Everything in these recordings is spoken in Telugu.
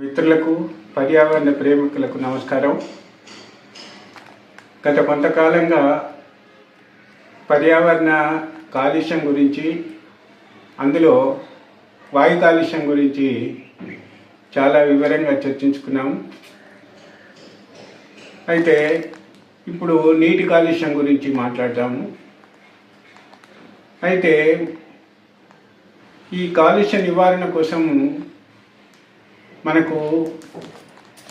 మిత్రులకు పర్యావరణ ప్రేమికులకు నమస్కారం. గత కొంతకాలంగా పర్యావరణ కాలుష్యం గురించి అందులో వాయు కాలుష్యం గురించి చాలా వివరంగా చర్చించుకున్నాం. అయితే ఇప్పుడు నీటి కాలుష్యం గురించి మాట్లాడదాము. అయితే ఈ కాలుష్య నివారణ కోసం మనకు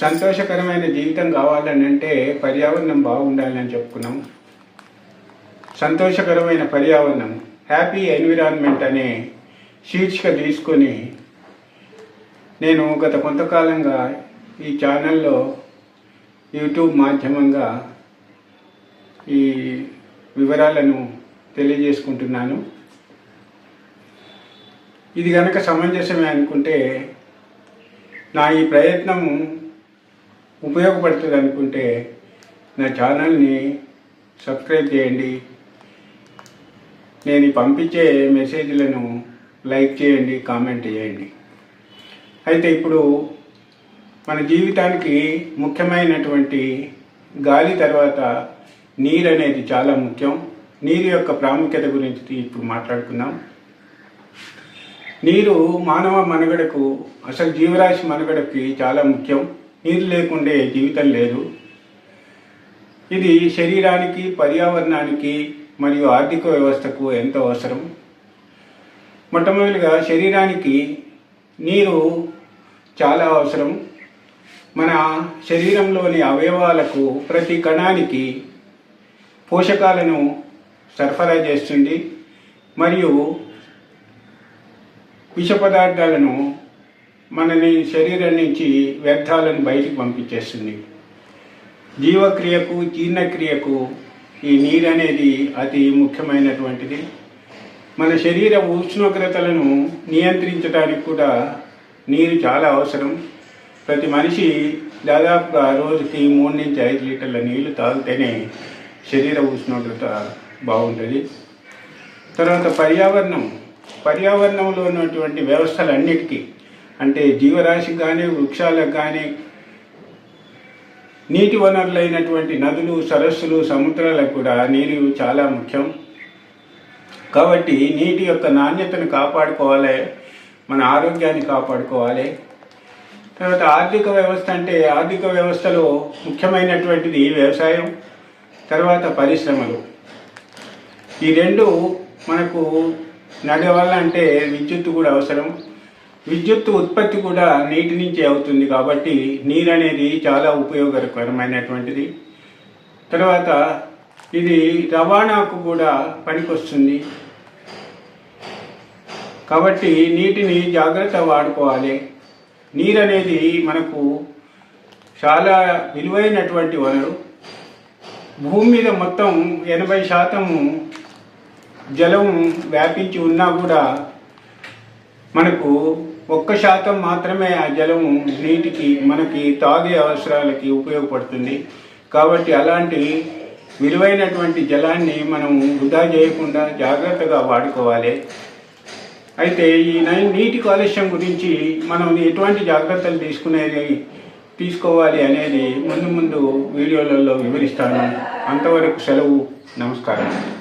సంతోషకరమైన జీవితం కావాలని అంటే పర్యావరణం బాగుండాలని చెప్పుకున్నాం. సంతోషకరమైన పర్యావరణం హ్యాపీ ఎన్విరాన్మెంట్ అనే శీర్షిక తీసుకొని నేను గత కొంతకాలంగా ఈ ఛానల్లో యూట్యూబ్ మాధ్యమంగా ఈ వివరాలను తెలియజేసుకుంటున్నాను. ఇది కనుక సమంజసమే అనుకుంటే నా ఈ ప్రయత్నం ఉపయోగపడుతుంది అనుకుంటే నా ఛానల్ని సబ్స్క్రైబ్ చేయండి. నేను పంపించే మెసేజ్లను లైక్ చేయండి కామెంట్ చేయండి. అయితే ఇప్పుడు మన జీవితానికి ముఖ్యమైనటువంటి గాలి తర్వాత నీరు అనేది చాలా ముఖ్యం. నీరు యొక్క ప్రాముఖ్యత గురించి ఇప్పుడు మాట్లాడుకుందాం. నీరు మానవ మనుగడకు అసలు జీవరాశి మనుగడకి చాలా ముఖ్యం. నీరు లేకుండే జీవితం లేదు. ఇది శరీరానికి పర్యావరణానికి మరియు ఆర్థిక వ్యవస్థకు ఎంతో అవసరం. మొట్టమొదటిగా శరీరానికి నీరు చాలా అవసరం. మన శరీరంలోని అవయవాలకు ప్రతి కణానికి పోషకాలను సరఫరా చేస్తుంది. మరియు విష పదార్థాలను మనని శరీరం నుంచి వ్యర్థాలను బయటికి పంపించేస్తుంది. జీవక్రియకు జీర్ణక్రియకు ఈ నీరు అనేది అతి ముఖ్యమైనటువంటిది. మన శరీర ఉష్ణోగ్రతలను నియంత్రించడానికి కూడా నీరు చాలా అవసరం. ప్రతి మనిషి దాదాపుగా రోజుకి మూడు నుంచి ఐదు లీటర్ల నీళ్ళు తాగితేనే శరీర ఉష్ణోగ్రత బాగుంటుంది. తర్వాత పర్యావరణం. పర్యావరణంలో ఉన్నటువంటి వ్యవస్థలన్నిటికీ అంటే జీవరాశికి కానీ వృక్షాలకు కానీ నీటి వనరులైనటువంటి నదులు సరస్సులు సముద్రాలకు కూడా నీరు చాలా ముఖ్యం. కాబట్టి నీటి యొక్క నాణ్యతను కాపాడుకోవాలి మన ఆరోగ్యాన్ని కాపాడుకోవాలి. తర్వాత ఆర్థిక వ్యవస్థ అంటే ఆర్థిక వ్యవస్థలో ముఖ్యమైనటువంటిది వ్యవసాయం తర్వాత పరిశ్రమలు. ఈ రెండు మనకు నడవాలంటే విద్యుత్ కూడా అవసరం. విద్యుత్ ఉత్పత్తి కూడా నీటి నుంచి అవుతుంది కాబట్టి నీరు అనేది చాలా ఉపయోగకరమైనటువంటిది. తర్వాత ఇది రవాణాకు కూడా పనికొస్తుంది. కాబట్టి నీటిని జాగ్రత్త వాడుకోవాలి. నీరు అనేది మనకు చాలా విలువైనటువంటి వనరు. భూమి మీద మొత్తం ఎనభై శాతము జలం వ్యాపించి ఉన్నా కూడా మనకు ఒక్క శాతం మాత్రమే ఆ జలం నీటికి మనకి తాగే అవసరాలకి ఉపయోగపడుతుంది. కాబట్టి అలాంటి విలువైనటువంటి జలాన్ని మనం వృధా చేయకుండా జాగ్రత్తగా వాడుకోవాలి. అయితే ఈ నీటి కాలుష్యం గురించి మనం ఎటువంటి జాగ్రత్తలు తీసుకునేది తీసుకోవాలి అనేది ముందు ముందు వీడియోలలో వివరిస్తాను. అంతవరకు సెలవు నమస్కారం.